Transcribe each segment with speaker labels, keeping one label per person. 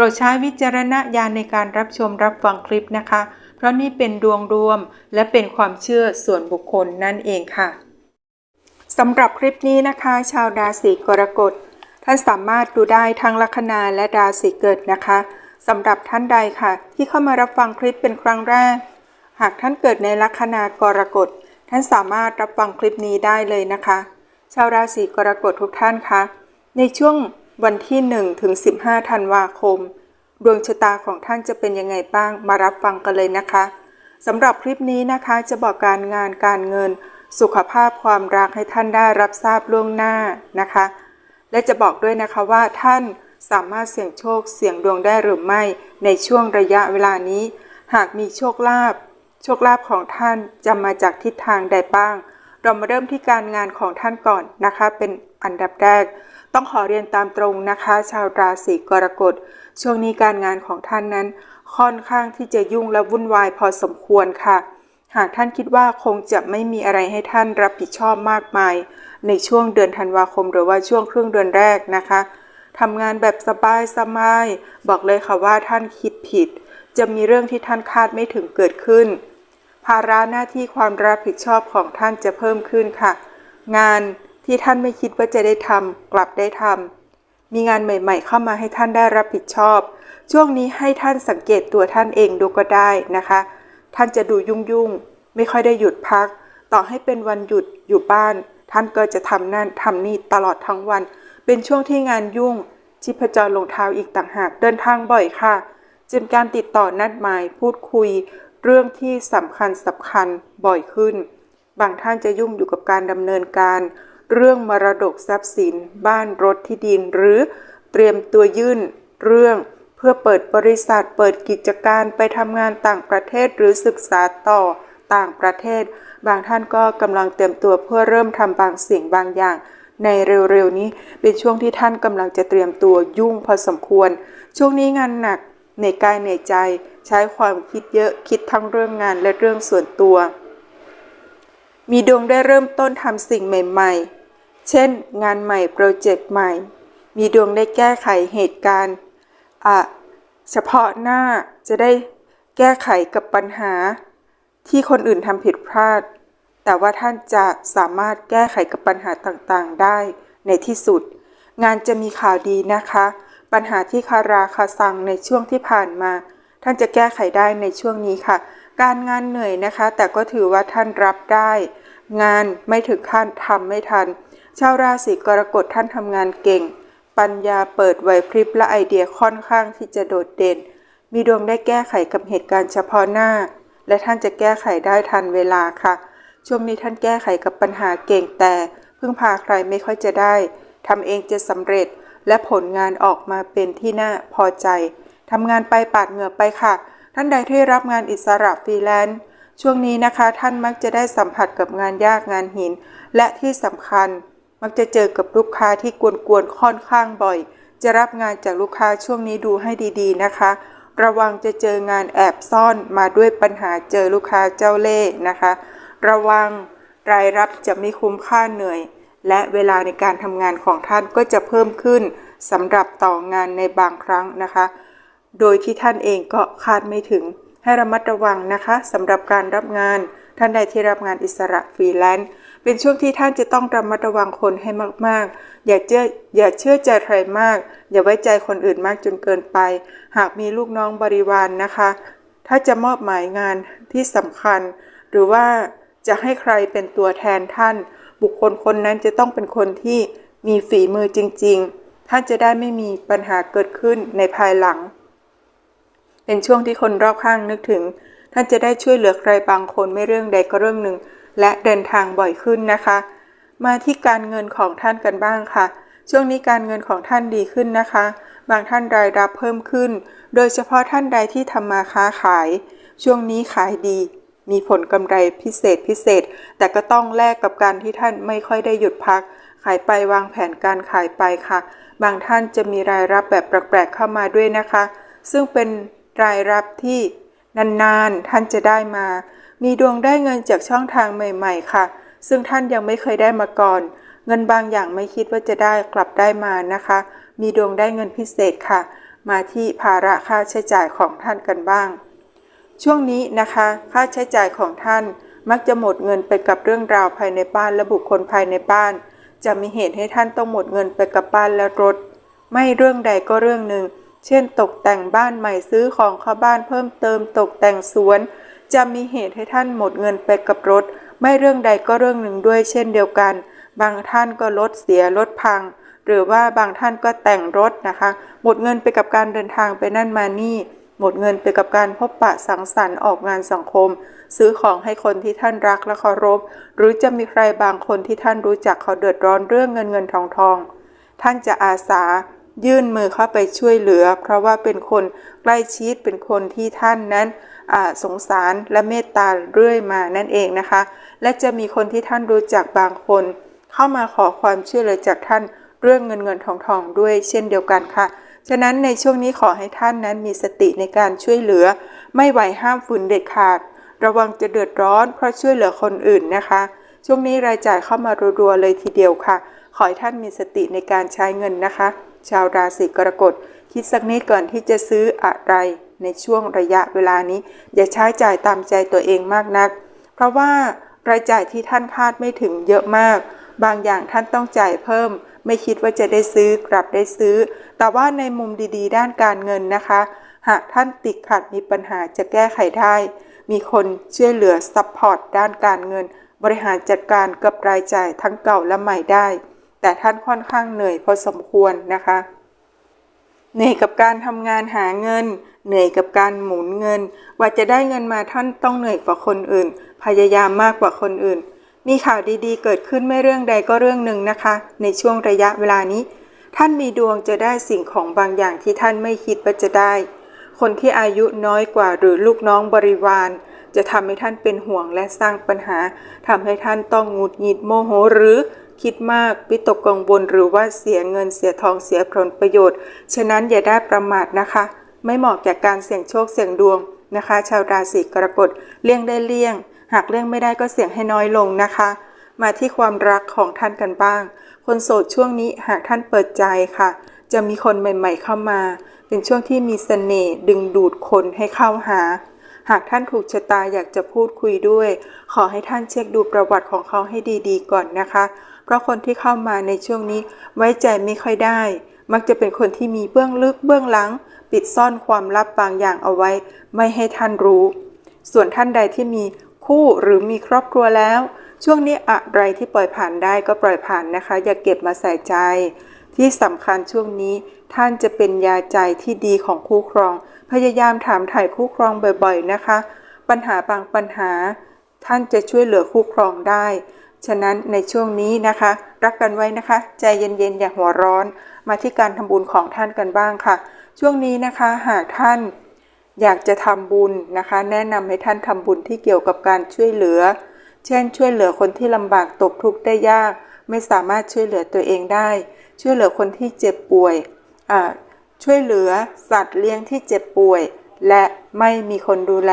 Speaker 1: ปรดใช้วิจารณญาณในการรับชมรับฟังคลิปนะคะ เพราะนี่เป็นดวงรวมและเป็นความเชื่อส่วนบุคคลนั่นเองค่ะสำหรับคลิปนี้นะคะ ชาวราศีกรกฎท่านสามารถดูได้ทั้งลัคนาและราศีเกิดนะคะสำหรับท่านใดค่ะ ที่เข้ามารับฟังคลิปเป็นครั้งแรก หากท่านเกิดในลัคนากรกฎท่านสามารถรับฟังคลิปนี้ได้เลยนะคะ ชาวราศีกรกฎทุกท่านคะในช่วง วันที่1ถึง15ธันวาคม ดวงชะตาของท่านจะเป็นยังไงบ้างมารับฟังกันเลยนะคะสำหรับคลิปนี้นะคะจะบอกการงานการเงิน สุขภาพความรักให้ท่านได้รับทราบล่วงหน้านะคะ และจะบอกด้วยนะคะว่าท่านสามารถเสี่ยงโชคเสี่ยงดวงได้หรือไม่ในช่วงระยะเวลานี้ หากมีโชคลาภโชคลาภของท่านจะมาจากทิศทางใดบ้าง เรามาเริ่มที่การงานของท่านก่อนนะคะ เป็นอันดับแรก ต้องขอเรียนตามตรงนะคะ ชาวราศีกรกฎ ช่วงนี้การงานของท่านนั้น ค่อนข้างที่จะยุ่งและวุ่นวายพอสมควรค่ะ หากท่านคิดว่าคงจะไม่มีอะไรให้ท่านรับผิดชอบมากมาย ในช่วงเดือนธันวาคม หรือว่าช่วงครึ่งเดือนแรกนะคะทำงานแบบสบายสบายบอกเลยค่ะว่าท่านคิดผิด จะมีเรื่องที่ท่านคาดไม่ถึงเกิดขึ้น ภาระหน้าที่ความรับผิดชอบของท่านจะเพิ่มขึ้นค่ะ งาน ที่ท่านไม่คิดว่าจะได้ทำกลับได้ทำมีงานใหม่ ๆ เข้ามาให้ท่านได้รับผิดชอบ ช่วงนี้ให้ท่านสังเกตตัวท่านเองดูก็ได้นะคะ ท่านจะดูยุ่งๆไม่ค่อยได้หยุดพัก ต่อให้เป็นวันหยุดอยู่บ้าน ท่านก็จะทำนั่นทำนี่ตลอดทั้งวัน เป็นช่วงที่งานยุ่งชีพจรลงเท้าอีกต่างหากเดินทางบ่อยค่ะจึงการติดต่อนัดหมายพูดคุย เรื่องที่สำคัญสำคัญบ่อยขึ้น บางท่านจะยุ่งอยู่กับการดำเนินการ เรื่องมรดกทรัพย์สิน บ้านรถที่ดินหรือเตรียมตัวยื่นเรื่องเพื่อเปิดบริษัทเปิดกิจการไปทำงานต่างประเทศหรือศึกษาต่อต่างประเทศ บางท่านก็กำลังเตรียมตัวเพื่อเริ่มทำบางสิ่งบางอย่าง ในเร็วๆนี้เป็นช่วงที่ท่านกำลังจะเตรียมตัวยุ่งพอสมควร ช่วงนี้งานหนักในกายในใจ ใช้ความคิดเยอะคิดทั้งเรื่องงานและเรื่องส่วนตัว มีดวงได้เริ่มต้นทำสิ่งใหม่ ๆ เช่น งานใหม่โปรเจกต์ใหม่ มีดวงได้แก้ไขเหตุการณ์เฉพาะหน้าจะได้แก้ไขกับปัญหา ที่คนอื่นทำผิดพลาด แต่ว่าท่านจะสามารถแก้ไขกับปัญหาต่างๆ ได้ในที่สุด งานจะมีข่าวดีนะคะ ปัญหาที่คาราคาซังในช่วงที่ผ่านมา ท่านจะแก้ไขได้ในช่วงนี้ค่ะ การงานเหนื่อยนะคะ แต่ก็ถือว่าท่านรับได้ งานไม่ถึงขั้นทำไม่ทัน ชาวราศีกรกฎท่านทำงานเก่ง ปัญญาเปิดไหวพริบและไอเดียค่อนข้างที่จะโดดเด่น มีดวงได้แก้ไขกับเหตุการณ์เฉพาะหน้า และท่านจะแก้ไขได้ทันเวลาค่ะ ช่วงนี้ท่านแก้ไขกับปัญหาเก่งแต่ พึ่งพาใครไม่ค่อยจะได้ทำเองจะสำเร็จ และผลงานออกมาเป็นที่น่าพอใจทำงานไปปาดเหงื่อไปค่ะ ท่านใดที่รับงานอิสระฟรีแลนซ์ช่วงนี้นะคะ ท่านมักจะได้สัมผัสกับงานยากงานหิน และที่สำคัญ มักจะเจอกับลูกค้าที่กวนๆค่อนข้างบ่อย จะรับงานจากลูกค้าช่วงนี้ดูให้ดีๆนะคะ ระวังจะเจองานแอบซ่อนมาด้วยปัญหาเจอลูกค้าเจ้าเล่ห์นะคะ ระวังรายรับจะไม่คุ้มค่าเหนื่อย และเวลาในการทำงานของท่านก็จะเพิ่มขึ้นสำหรับต่องานในบางครั้งนะคะ โดยที่ท่านเองก็คาดไม่ถึง ให้ระมัดระวังนะคะสำหรับการรับงานท่านใดที่รับงานอิสระฟรีแลนซ์ เป็นช่วงที่ท่านจะต้องระมัดระวังคนให้มากๆ อย่าเชื่ออย่าเชื่อใจใครมาก อย่าไว้ใจคนอื่นมากจนเกินไป หากมีลูกน้องบริวารนนะคะ ถ้าจะมอบหมายงานที่สำคัญ หรือว่าจะให้ใครเป็นตัวแทนท่าน บุคคลคนนั้นจะต้องเป็นคนที่มีฝีมือจริง ๆ ท่านจะได้ไม่มีปัญหาเกิดขึ้นในภายหลัง เป็นช่วงที่คนรอบข้างนึกถึง ท่านจะได้ช่วยเหลือใครบางคนไม่เรื่องใดก็เรื่องหนึ่ง และเดินทางบ่อยขึ้นนะคะ มาที่การเงินของท่านกันบ้างค่ะ ช่วงนี้การเงินของท่านดีขึ้นนะคะ บางท่านรายรับเพิ่มขึ้น โดยเฉพาะท่านใดที่ทำมาค้าขาย ช่วงนี้ขายดี มีผลกำไรพิเศษพิเศษ แต่ก็ต้องแลกกับการที่ท่านไม่ค่อยได้หยุดพัก ขายไปวางแผนการขายไปค่ะ บางท่านจะมีรายรับแบบแปลกๆเข้ามาด้วยนะคะ ซึ่งเป็นรายรับที่นานๆ ท่านจะได้มา มีดวงได้เงินจากช่องทางใหม่ ๆ ค่ะ ซึ่งท่านยังไม่เคยได้มาก่อน เงินบางอย่างไม่คิดว่าจะได้กลับได้มานะคะ มีดวงได้เงินพิเศษค่ะ มาที่ภาระค่าใช้จ่ายของท่านกันบ้าง ช่วงนี้นะคะ ค่าใช้จ่ายของท่านมักจะหมดเงินไปกับเรื่องราวภายในบ้านและบุคคลภายในบ้าน จะมีเหตุให้ท่านต้องหมดเงินไปกับบ้านและรถ ไม่เรื่องใดก็เรื่องหนึ่ง เช่น ตกแต่งบ้านใหม่ซื้อของเข้าบ้านเพิ่มเติมตกแต่งสวน จะมีเหตุให้ท่านหมดเงินไปกับรถ ไม่เรื่องใดก็เรื่องหนึ่งด้วยเช่นเดียวกัน บางท่านก็รถเสียรถพัง หรือว่าบางท่านก็แต่งรถนะคะ หมดเงินไปกับการเดินทางไปนั่นมานี่ หมดเงินไปกับการพบปะสังสรรค์ออกงานสังคม ซื้อของให้คนที่ท่านรักและเคารพ หรือจะมีใครบางคนที่ท่านรู้จักเขาเดือดร้อนเรื่องเงินเงินทองทอง ท่านจะอาสายื่นมือเข้าไปช่วยเหลือ เพราะว่าเป็นคนใกล้ชิดเป็นคนที่ท่านนั้น สงสารและเมตตาเรื่อยมานั่นเองนะคะ และจะมีคนที่ท่านรู้จักบางคน เข้ามาขอความช่วยเหลือจากท่านเรื่องเงินเงินทองทองด้วยเช่นเดียวกันค่ะ ฉะนั้นในช่วงนี้ขอให้ท่านนั้นมีสติในการช่วยเหลือ ไม่ไหวห้ามฝืนเด็ดขาด ระวังจะเดือดร้อนเพราะช่วยเหลือคนอื่นนะคะ ช่วงนี้รายจ่ายเข้ามารัวๆเลยทีเดียวค่ะ ขอให้ท่านมีสติในการใช้เงินนะคะ ชาวราศีกรกฎคิดสักนิดก่อนที่จะซื้ออะไร ในช่วงระยะเวลานี้ อย่าใช้จ่ายตามใจตัวเองมากนัก เพราะว่ารายจ่ายที่ท่านคาดไม่ถึงเยอะมาก บางอย่างท่านต้องจ่ายเพิ่ม ไม่คิดว่าจะได้ซื้อกลับได้ซื้อ แต่ว่าในมุมดีๆ ด้านการเงินนะคะ หากท่านติดขัดมีปัญหาจะแก้ไขได้ มีคนช่วยเหลือซัพพอร์ตด้านการเงิน บริหารจัดการกับรายจ่ายทั้งเก่าและใหม่ได้ แต่ท่านค่อนข้างเหนื่อยพอสมควรนะคะเหนื่อยกับการทำงานหาเงิน เหนื่อยกับการหมุนเงิน ว่าจะได้เงินมาท่านต้องเหนื่อยกว่าคนอื่น พยายามมากกว่าคนอื่น มีข่าวดีๆ เกิดขึ้นไม่เรื่องใดก็เรื่องหนึ่งนะคะ ในช่วงระยะเวลานี้ ท่านมีดวงจะได้สิ่งของบางอย่างที่ท่านไม่คิดว่าจะได้ คนที่อายุน้อยกว่าหรือลูกน้องบริวาร จะทำให้ท่านเป็นห่วงและสร้างปัญหาทำให้ท่านต้องหงุดหงิดโมโหหรือคิดมากวิตกกังวลหรือว่าเสียเงินเสียทองเสียผลประโยชน์ ฉะนั้นอย่าได้ประมาทนะคะ ไม่เหมาะแก่การเสี่ยงโชคเสี่ยงดวงนะคะ ชาวราศีกรกฎเลี่ยงได้เลี่ยง หากเลี่ยงไม่ได้ก็เสี่ยงให้น้อยลงนะคะ มาที่ความรักของท่านกันบ้าง คนโสดช่วงนี้หากท่านเปิดใจค่ะ จะมีคนใหม่ๆเข้ามา เป็นช่วงที่มีเสน่ห์ดึงดูดคนให้เข้าหา หากท่านถูกชะตาอยากจะพูดคุยด้วย ขอให้ท่านเช็คดูประวัติของเขาให้ดีๆ ก่อนนะคะ เพราะคนที่เข้ามาในช่วงนี้ไว้ใจไม่ค่อยได้ มักจะเป็นคนที่มีเบื้องลึกเบื้องหลัง ปิดซ่อนความลับบางอย่างเอาไว้ ไม่ให้ท่านรู้ ส่วนท่านใดที่มีคู่หรือมีครอบครัวแล้ว ช่วงนี้อะไรที่ปล่อยผ่านได้ก็ปล่อยผ่านนะคะ อย่าเก็บมาใส่ใจ ที่สำคัญช่วงนี้ท่านจะเป็นยาใจที่ดีของคู่ครอง พยายามถามถ่ายคู่ครองบ่อยๆนะคะ ปัญหาบางปัญหา ท่านจะช่วยเหลือคู่ครองได้ ฉะนั้นในช่วงนี้นะคะ รักกันไว้นะคะ ใจเย็นๆอย่าหัวร้อน มาที่การทำบุญของท่านกันบ้างค่ะ ช่วงนี้นะคะหากท่านอยากจะทำบุญนะคะ แนะนำให้ท่านทำบุญที่เกี่ยวกับการช่วยเหลือ เช่น ช่วยเหลือคนที่ลำบากตกทุกข์ได้ยาก ไม่สามารถช่วยเหลือตัวเองได้ ช่วยเหลือคนที่เจ็บป่วยช่วยเหลือสัตว์เลี้ยงที่เจ็บป่วย และไม่มีคนดูแล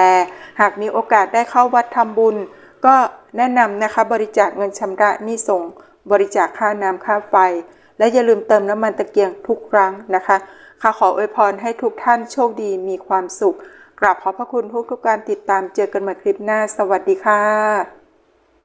Speaker 1: หากมีโอกาสได้เข้าวัดทำบุญ ก็แนะนำนะคะบริจาคเงินชำระหนี้ส่ง บริจาคค่าน้ำค่าไฟ และอย่าลืมเติมน้ำมันตะเกียงทุกครั้งนะคะ ค่ะขออวยพรให้ทุกท่านโชคดีมีความสุข กราบขอบพระคุณทุกทุกการติดตามเจอกันใหม่คลิปหน้า สวัสดีค่ะ